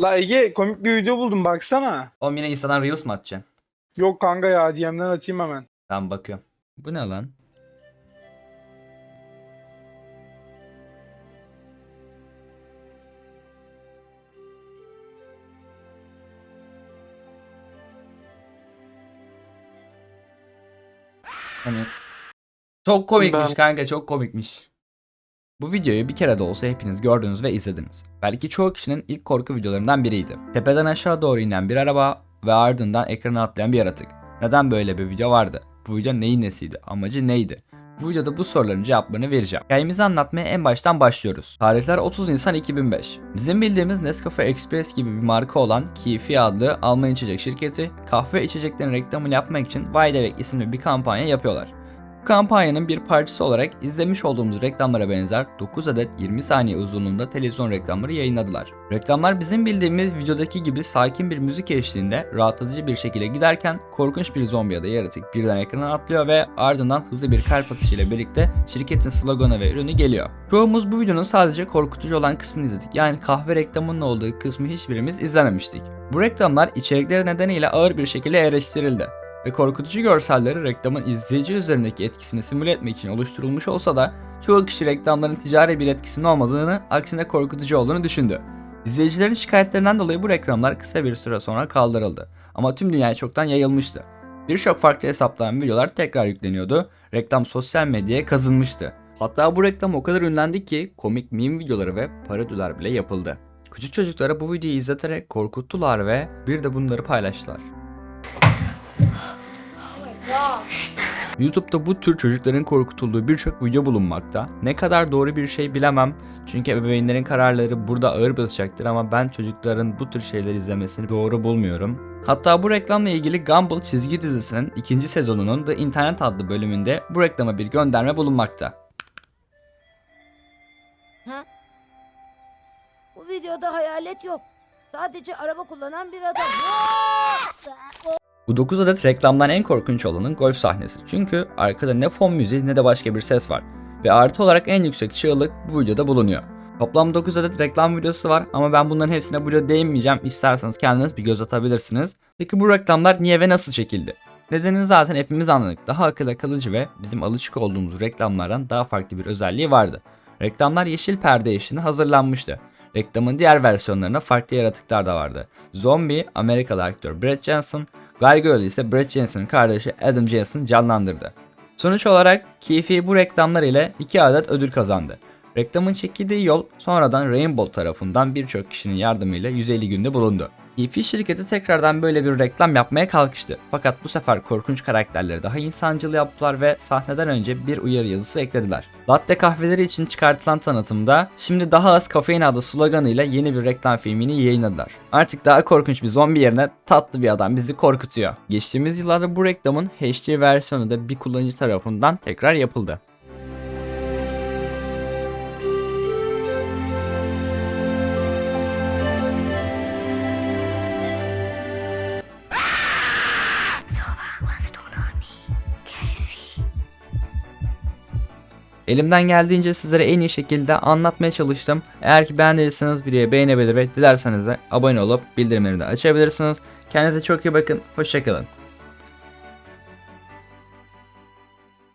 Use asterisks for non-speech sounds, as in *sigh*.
La Ege komik bir video buldum baksana. Oğlum yine Instagram Reels mi atacaksın? Yok kanka ya DM'den atayım hemen. Tamam bakıyorum. Bu ne lan? Hani çok komikmiş Ben- kanka çok komikmiş. Bu videoyu bir kere de olsa hepiniz gördünüz ve izlediniz. Belki çoğu kişinin ilk korku videolarından biriydi. Tepeden aşağı doğru inen bir araba ve ardından ekrana atlayan bir yaratık. Neden böyle bir video vardı? Bu video neyin nesiydi? Amacı neydi? Bu videoda bu soruların cevaplarını vereceğim. Hikayemizi anlatmaya en baştan başlıyoruz. Tarihler 30 Nisan 2005. Bizim bildiğimiz Nescafe Express gibi bir marka olan Kifi adlı Alman içecek şirketi kahve içeceklerin reklamını yapmak için Weideweg isimli bir kampanya yapıyorlar. Kampanyanın bir parçası olarak izlemiş olduğumuz reklamlara benzer 9 adet 20 saniye uzunluğunda televizyon reklamları yayınladılar. Reklamlar bizim bildiğimiz videodaki gibi sakin bir müzik eşliğinde rahatlatıcı bir şekilde giderken korkunç bir zombi ya da yaratık birden ekrana atlıyor ve ardından hızlı bir kalp atışıyla birlikte şirketin sloganı ve ürünü geliyor. Çoğumuz bu videonun sadece korkutucu olan kısmını izledik. Yani kahve reklamının olduğu kısmı hiçbirimiz izlememiştik. Bu reklamlar içerikleri nedeniyle ağır bir şekilde eleştirildi ve korkutucu görselleri reklamın izleyici üzerindeki etkisini simüle etmek için oluşturulmuş olsa da çoğu kişi reklamların ticari bir etkisinin olmadığını, aksine korkutucu olduğunu düşündü. İzleyicilerin şikayetlerinden dolayı bu reklamlar kısa bir süre sonra kaldırıldı. Ama tüm dünyaya çoktan yayılmıştı. Birçok farklı hesaptan videolar tekrar yükleniyordu. Reklam sosyal medyaya kazınmıştı. Hatta bu reklam o kadar ünlendi ki komik meme videoları ve parodiler bile yapıldı. Küçük çocuklara bu videoyu izleterek korkuttular ve bir de bunları paylaştılar. YouTube'da bu tür çocukların korkutulduğu birçok video bulunmakta. Ne kadar doğru bir şey bilemem. Çünkü ebeveynlerin kararları burada ağır basacaktır ama ben çocukların bu tür şeyler izlemesini doğru bulmuyorum. Hatta bu reklamla ilgili Gumball çizgi dizisinin ikinci sezonunun The Internet adlı bölümünde bu reklama bir gönderme bulunmakta. Ha? Bu videoda hayalet yok. Sadece araba kullanan bir adam. *laughs* Bu 9 adet reklamdan en korkunç olanın golf sahnesi. Çünkü arkada ne fon müziği ne de başka bir ses var. Ve artı olarak en yüksek çığlık bu videoda bulunuyor. Toplam 9 adet reklam videosu var ama ben bunların hepsine burada değinmeyeceğim. İsterseniz kendiniz bir göz atabilirsiniz. Peki bu reklamlar niye ve nasıl çekildi? Nedenini zaten hepimiz anladık. Daha akılda kalıcı ve bizim alışık olduğumuz reklamlardan daha farklı bir özelliği vardı. Reklamlar yeşil perde eşliğinde hazırlanmıştı. Reklamın diğer versiyonlarında farklı yaratıklar da vardı. Zombie, Amerikalı aktör Brett Jensen, Gargoyle ise Brett Jensen'ın kardeşi Adam Jensen canlandırdı. Sonuç olarak Kifi bu reklamlar ile 2 adet ödül kazandı. Reklamın çekildiği yol sonradan Rainbow tarafından birçok kişinin yardımıyla 150 günde bulundu. Kifi şirketi tekrardan böyle bir reklam yapmaya kalkıştı. Fakat bu sefer korkunç karakterleri daha insancıl yaptılar ve sahneden önce bir uyarı yazısı eklediler. Latte kahveleri için çıkartılan tanıtımda şimdi daha az kafein adlı sloganıyla yeni bir reklam filmini yayınladılar. Artık daha korkunç bir zombi yerine tatlı bir adam bizi korkutuyor. Geçtiğimiz yıllarda bu reklamın HD versiyonu da bir kullanıcı tarafından tekrar yapıldı. Elimden geldiğince sizlere en iyi şekilde anlatmaya çalıştım. Eğer ki beğendiyseniz videoyu beğenebilir ve dilerseniz de abone olup bildirimleri de açabilirsiniz. Kendinize çok iyi bakın. Hoşçakalın.